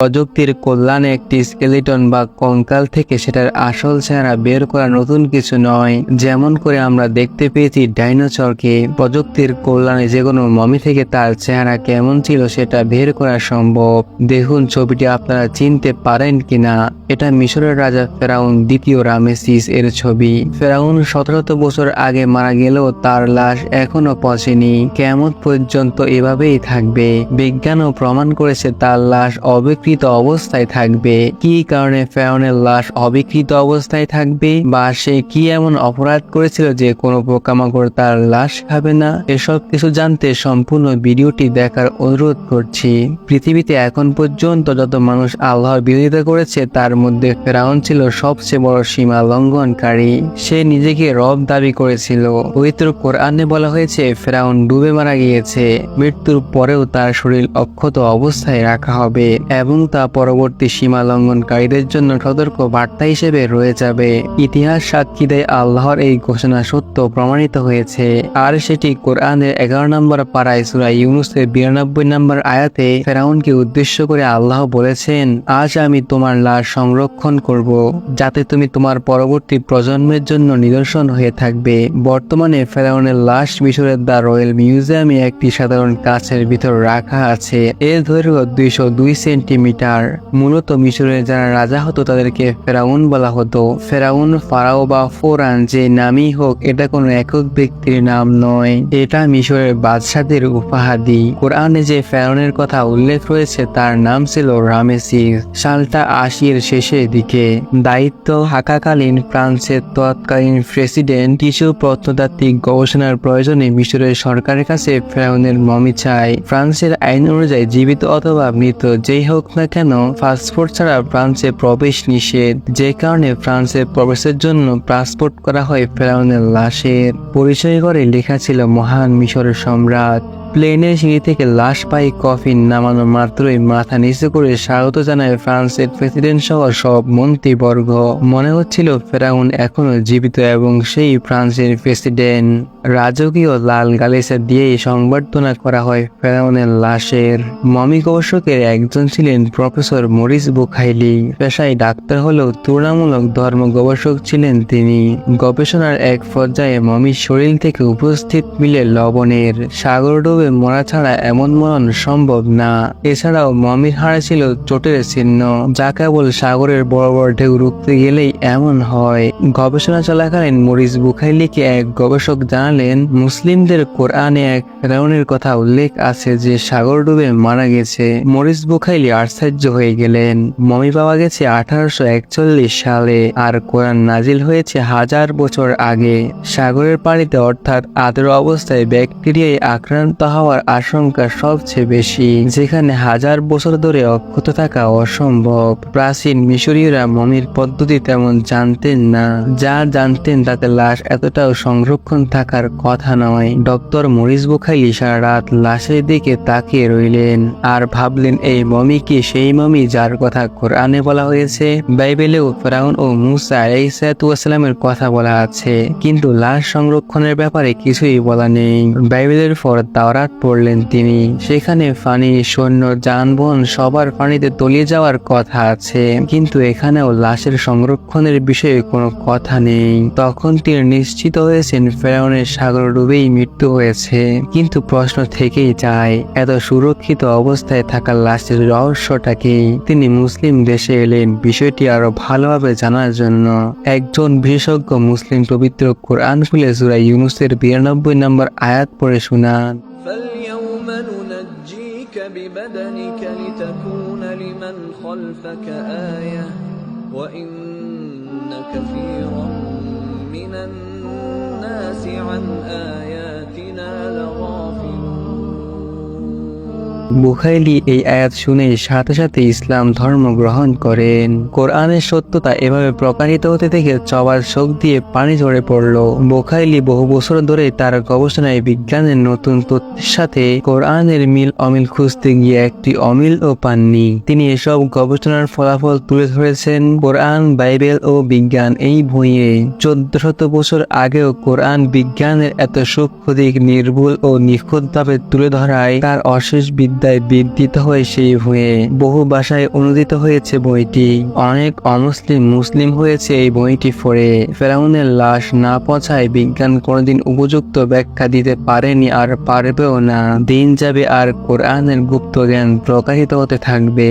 প্রযুক্তির কল্যাণে একটি স্কেলিটন বা কঙ্কাল থেকে সেটার আসল চেহারা বের করা নতুন কিছু নয়। যেমন করে আমরা দেখতে পেয়েছি ডাইনোসরকে। প্রযুক্তির কল্যাণে যে কোনো মমি থেকে তার চেহারা কেমন ছিল সেটা বের করা সম্ভব। দেখুন ছবিটি আপনারা চিনতে পারেন কিনা। এটা মিশরের রাজা ফেরাউন দ্বিতীয় রামেসিস এর ছবি। ফেরাউন সতেরোত বছর আগে মারা গেলেও তার লাশ এখনও পচেনি। কেমন পর্যন্ত এভাবেই থাকবে। বিজ্ঞানও প্রমাণ করেছে তার লাশ অবিকৃত অবস্থায় থাকবে। কি কারণে ফেরাউনের লাশ অবিকৃত অবস্থায় থাকবে? বা সে কি এমন অপরাধ করেছিল যে কোনো পোকামাকড় তার লাশ খাবে না? এসব কিছু জানতে সম্পূর্ণ ভিডিওটি দেখার অনুরোধ করছি। পৃথিবীতে এখন পর্যন্ত যত মানুষ আল্লাহর বিরোধিতা করেছে, তার মধ্যে ফেরাউন ছিল সবচেয়ে বড় সীমা লঙ্ঘনকারী। সে নিজেকে রব দাবি করেছিল। পবিত্র কোরআনে বলা হয়েছে, ফেরাউন ডুবে মারা গিয়েছে। মৃত্যুর পরেও তার শরীর অক্ষত অবস্থায় রাখা হবে। এবং তা পরবর্তী সীমা লঙ্ঘনকারীদের জন্য সতর্ক বার্তা হিসেবে রয়ে যাবে। ইতিহাস সাক্ষী দেয় আল্লাহর এই ঘোষণা সত্য প্রমাণিত হয়েছে। আর সেটি কোরআনের এগারো নম্বর পাড়ায় সুরা ইউনুসের বিরানব্বই নম্বর আয়াতে ফেরাউনকে উদ্দেশ্য করে আল্লাহ বলেছেন, আজ আমি তোমার লাশ সংরক্ষণ করব, যাতে তুমি তোমার পরবর্তী প্রজন্মের জন্য নিদর্শন হয়ে থাকবে। বর্তমানে ফেরাউনের লাশ মিশরের দ্য রয়্যাল মিউজিয়ামে একটি সাধারণ কাছের ভিতর রাখা আছে। এর দৈর্ঘ্য দুইশো দুই সেন্টিমিটার। মূলত মিশরের যারা রাজা হতো, তাদেরকে ফেরাউন বলা হতো। ফেরাউন, ফারাও বা ফোরান যে নামই হোক, এটা কোনো একক ব্যক্তির নাম নয়। এটা মিশরের বাদশাদের উপাধি কোরআনে যে ফেরাউনের কথা উল্লেখ রয়েছে, তার নাম ছিল রামেসিস সালটা আশির শেষের দিকে। দায়িত্ব থাকাকালীন ফ্রান্সের তৎকালীন প্রেসিডেন্ট কিছু প্রত্নতাত্ত্বিক গবেষণার প্রয়োজনে মিশরের সরকারের কাছে ফেরাউনের মমি চায়। ফ্রান্সের আইন অনুযায়ী জীবিত অথবা মৃত, যেই হোক না কেন পাসপোর্ট ছাড়া ফ্রান্সে প্রবেশ নিষেধ? যে কারণে ফ্রান্সে প্রবেশের জন্য পাসপোর্ট করা হয় ফেরাউনের লাশের। পরিচয় করে লেখা ছিল মহান মিশরের সম্রাট। প্লেনের সিঁড়ি থেকে লাশ পাই কফিন নামানো মাত্রই মাথা নিচু করে স্বাগত জানায় ফ্রান্সের প্রেসিডেন্ট সহ সব মন্ত্রীবর্গ। মনে হচ্ছিল ফেরাউন এখনও জীবিত এবং সেই ফ্রান্সের প্রেসিডেন্ট। রাজকীয় লাল গালিসা দিয়েই সংবর্ধনা করা হয় ফেরাউনের লাশের। মমি গবেষকের একজন ছিলেন প্রফেসর মরিস বুখাইলি। পেশায় ডাক্তার হলেও তুলনামূলক ধর্ম গবেষক ছিলেন তিনি। গবেষণার এক পর্যায়ে মমির শরীর থেকে উপস্থিত মিলে লবণের সাগর ডুবে মরা ছাড়া এমন মরণ সম্ভব না। এছাড়াও মমির হাড়ে ছিল চোটের চিহ্ন, যা কেবল সাগরের বড় বড় ঢেউ রুখতে গেলেই এমন হয়। গবেষণা চলাকালীন মরিস বুখাইলিকে এক গবেষক জানালেন, মুসলিমদের কোরআনে এক ফেরাউনের কথা উল্লেখ আছে যে সাগর ডুবে মারা গেছে। মরিস বুখাইলি আশ্চর্য হয়ে গেলেন, মমি পাওয়া গেছে আঠারোশো একচল্লিশ সালে আর কোরআন নাজিল হয়েছে হাজার বছর আগে। সাগরের পানিতে অর্থাৎ আদর অবস্থায় ব্যাকটেরিয়ায় আক্রান্ত হওয়ার আশঙ্কা সবচেয়ে বেশি, যেখানে হাজার বছর ধরে অক্ষত থাকা অসম্ভব। প্রাচীন মিশরীয়রা মমির পদ্ধতি তেমন জানতেন না, যা জানতেন তাতে লাশ এতটাও সংরক্ষণ থাকার কথা নয়। ডক্টর মরিস বুখাইলি সারা রাত লাশের দিকে তাকিয়ে রইলেন আর ভাবলেন, এই মমি কি সেই মমি যার কথা কোরআনে বলা হয়েছে? বাইবেলেও ফেরাউন ও মুসা এই আলাইসালামের কথা বলা আছে, কিন্তু লাশ সংরক্ষণের ব্যাপারে কিছুই বলা নেই। বাইবেলের পর তাওরাত পড়লেন তিনি। সেখানে পানি সৈন্য, যানবাহন সবার পানিতে তলিয়ে যাওয়ার কথা আছে, কিন্তু এখানেও লাশের সংরক্ষণের বিষয়ে কোনো কথা নেই। তখন তিনি নিশ্চিত হয়েছেন ফেরাউনের সাগর ডুবেই মৃত্যু হয়েছে, কিন্তু প্রশ্ন থেকেই যায়, এত সুরক্ষিত অবস্থায় থাকা লাশের রহস্যটা কি? তিনি মুসলিম দেশে এলেন, বিষয়টি আরও ভালোভাবে জানার জন্য। একজন বিশেষজ্ঞ মুসলিম পবিত্র কোরআন খুলে সুরা ইউনুসের বিরানব্বই নম্বর আয়াত পড়ে শোনান। فاليوم ننجيك ببدنك لتكون لمن خلفك آية وإن كثيرا من الناس عن آياتنا لغافلون. বুখাইলি এই আয়াত শুনে সাথে সাথে ইসলাম ধর্ম গ্রহণ করেন। কোরআনের সত্যতা এভাবে প্রকাশিত হতে থেকে চবার শোক দিয়ে পানি ঝরে পড়ল। বুখাইলি বহু বছর ধরে তার গবেষণায় বিজ্ঞানের নতুন তথ্যের সাথে কোরআনের মিল অমিল খুঁজতে গিয়ে একটি অমিল ও পাননি। তিনি এসব গবেষণার ফলাফল তুলে ধরেছেন কোরআন, বাইবেল ও বিজ্ঞান এই বইয়ে। চোদ্দ শত বছর আগেও কোরআন বিজ্ঞানের এত সূক্ষ্ম দিক নির্ভুল ও নিখুঁতভাবে তুলে ধরায় তার অশেষ বিদ্যা বিদ্যায় বিদ্যিত হয়ে সেই হয়ে বহু ভাষায় অনুদিত হয়েছে বইটি। অনেক অমুসলিম মুসলিম হয়েছে এই বইটি পড়ে। ফেরাউনের লাশ না পচায় বিজ্ঞান কোনোদিন উপযুক্ত ব্যাখ্যা দিতে পারেনি আর পারবেও না। দিন যাবে আর কোরআনের গুপ্ত জ্ঞান প্রকাশিত হতে থাকবে।